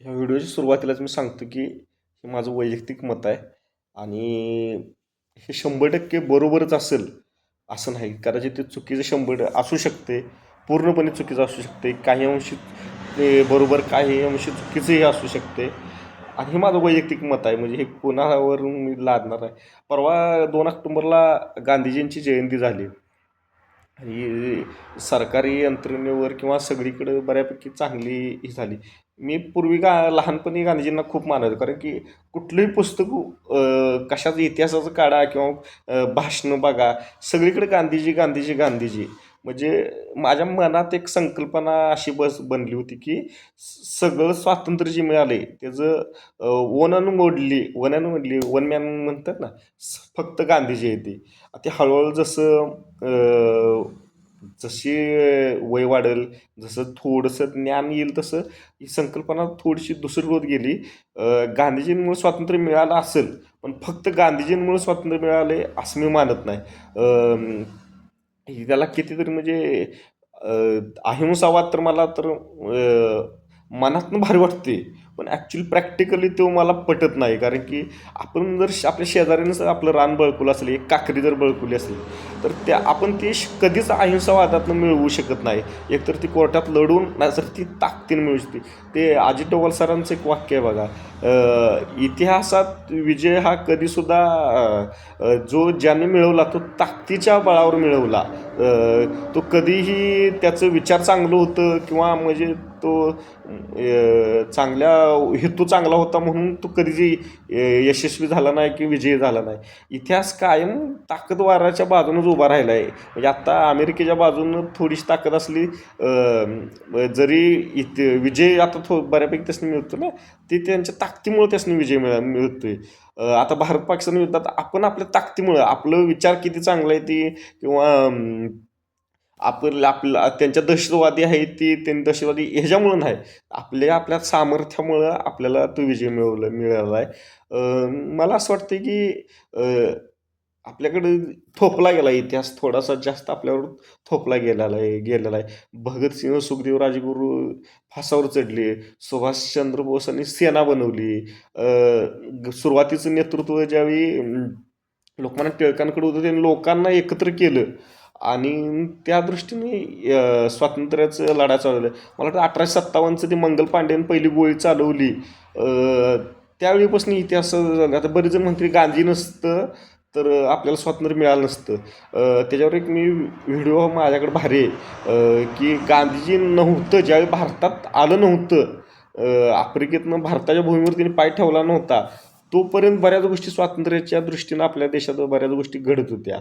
ह्या व्हिडिओच्या सुरुवातीलाच मी सांगतो की हे माझं वैयक्तिक मत आहे आणि हे शंभर टक्के बरोबरच असेल असं नाही. कदाचित ते चुकीचं शंभर असू शकते पूर्णपणे चुकीचं असू शकते काही अंशी ते बरोबर काही अंशी चुकीचंही असू शकते. आणि हे माझं वैयक्तिक मत आहे म्हणजे हे कोणावरून मी लादणार आहे? परवा दोन ऑक्टोंबरला गांधीजींची जयंती झाली. ही सरकारी यंत्रणेवर किंवा सगळीकडे बऱ्यापैकी चांगली ही झाली. मी पूर्वी गा लहानपणी गांधीजींना खूप मानायचो कारण की कुठलंही पुस्तक कशाचं इतिहासाचं काढा किंवा भाषणं बघा. सगळीकडे गांधीजी गांधीजी गांधीजी. म्हणजे माझ्या मनात एक संकल्पना अशी बस बनली होती की सगळं स्वातंत्र्य जे मिळाले त्याचं वनन मोडली वनन मोडली वन मॅन म्हणतात ना फक्त गांधीजी येते. ते हळूहळू जसं जशी वय वाढेल जसं थोडंसं ज्ञान येईल तसं ही संकल्पना थोडीशी दुसरी होत गेली. गांधीजींमुळे स्वातंत्र्य मिळालं असेल पण फक्त गांधीजींमुळे स्वातंत्र्य मिळाले असं मी मानत नाही. त्याला कितीतरी म्हणजे अहिंसावाद तर मला तर मनातून मनातनं भारी वाटते पण ॲक्च्युली प्रॅक्टिकली तो मला पटत नाही. कारण की आपण जर श- आपल्या शेजाऱ्यानं जर आपलं रान बळकुलं असेल एक काकरी जर बळकुली असेल तर त्या आपण ते श- कधीच अहिंसावादातनं मिळवू शकत नाही. एकतर ती कोर्टात लढून नाही तर ती ताकदीनं मिळू शकते. ते अजित डोवाल सरांचं एक वाक्य आहे बघा. इतिहासात विजय हा कधीसुद्धा जो ज्याने मिळवला तो ताकदीच्या बळावर मिळवला. तो कधीही त्याचं विचार चांगलं होतं किंवा म्हणजे तो चांगल्या हेतू चांगला होता म्हणून तो कधीही यशस्वी झाला नाही की विजयी झाला नाही. इतिहास कायम ताकदवाराच्या बाजूनच उभा राहिला आहे म्हणजे आत्ता अमेरिकेच्या बाजूनं थोडीशी ताकद असली जरी इत विजय आता थो बऱ्यापैकी त्यासनी मिळतो ना ते त्यांच्या ताकदीमुळे त्यासनी विजय मिळा मिळतोय. आता भारत पाकिस्तान युद्धात आपण आपल्या ताकदीमुळं आपलं विचार किती चांगला आहे ती किंवा अम, आपलं त्यांच्या दहशतवादी आहे ती त्यांनी दहशतवादी ह्याच्यामुळं नाही. आपल्या आपल्या सामर्थ्यामुळं आपल्याला तो विजय मिळवला मिळाला आहे मला असं वाटतं की आपल्याकडे थोपला गेला इतिहास थोडासा जास्त आपल्यावर थोपला गेलेला आहे गेलेला आहे भगतसिंह सुखदेव राजगुरू फासावर चढले सुभाषचंद्र बोसांनी सेना बनवली. ग- सुरुवातीचं नेतृत्व ज्यावेळी लोकमान्य टिळकांकडे होतं त्यांनी लोकांना एकत्र केलं. आणि त्या दृष्टीने स्वातंत्र्याचं लढा चालवलं. मला वाटतं अठराशे सत्तावन्नचं ते मंगल पांडेन पहिली गोळी चालवली. त्यावेळीपासून इतिहास झाला. आता बरेच जण म्हणतील गांधी नसतं तर आपल्याला स्वातंत्र्य मिळालं नसतं. त्याच्यावर एक मी व्हिडिओ माझ्याकडे भारी आहे. की गांधीजी नव्हतं ज्यावेळी भारतात आलं नव्हतं आफ्रिकेतनं भारताच्या भूमीवर त्यांनी पाय ठेवला नव्हता तोपर्यंत बऱ्याच गोष्टी स्वातंत्र्याच्या दृष्टीनं आपल्या देशात बऱ्याच गोष्टी घडत होत्या.